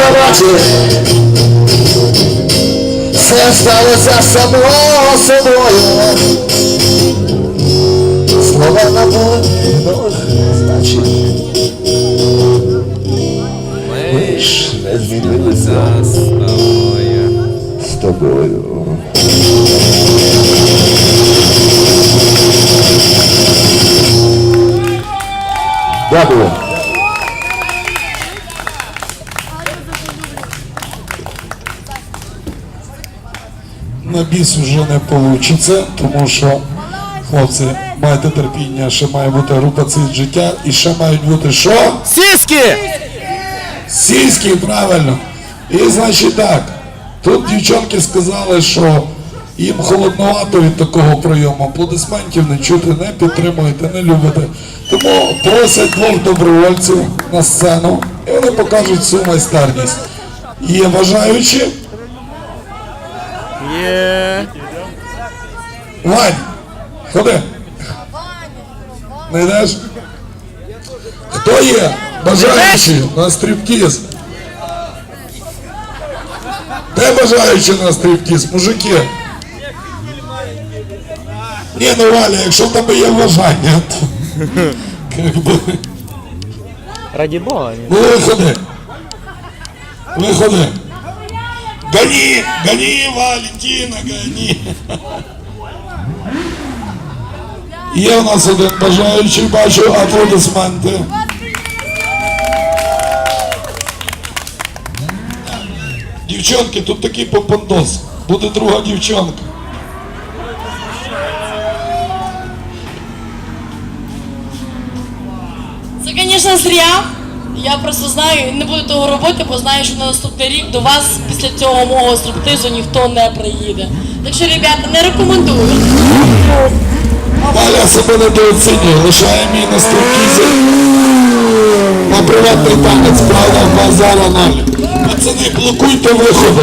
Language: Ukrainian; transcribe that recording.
robocie Zostało za sobą? Sobą Słowa na ból noch znacie Mysz wezmę za Z tobą. Brawo! На біс вже не вийде, тому що, хлопці, майте терпіння, ще має бути група ціль життя і ще мають бути що? Сіськи! Сільські, правильно. І значить так, тут дівчонки сказали, що їм холодновато від такого прийому. Аплодисментів не чути, не підтримуєте, не любите. Тому просять двох добровольців на сцену і вони покажуть цю майстерність. Є бажаючі? Є. Вань, ходи. Не йдеш? Хто є? Бажаючі на стрибкіз? Де бажаючі на стрибкіз? Мужики? Ні, ну Валя, якщо в тебе є бажання, то как би, Раді Бога. ну виходи. Виходи. Гони, гони, Валентина, гони. Є у нас один бажаючий, бачу аплодисменти. Дівчонки, тут такий попондос. Буде друга дівчонка. Це, звісно, зря. Я просто знаю, не буду того робити, бо знаю, що на наступний рік до вас після цього мого стриптизу ніхто не приїде. Так що, ребята, не рекомендую. Валя себе недооцінює, лишає мій на строкізі. На приватний танець, правда, базара ноль. Пацани, блокуйте виходи.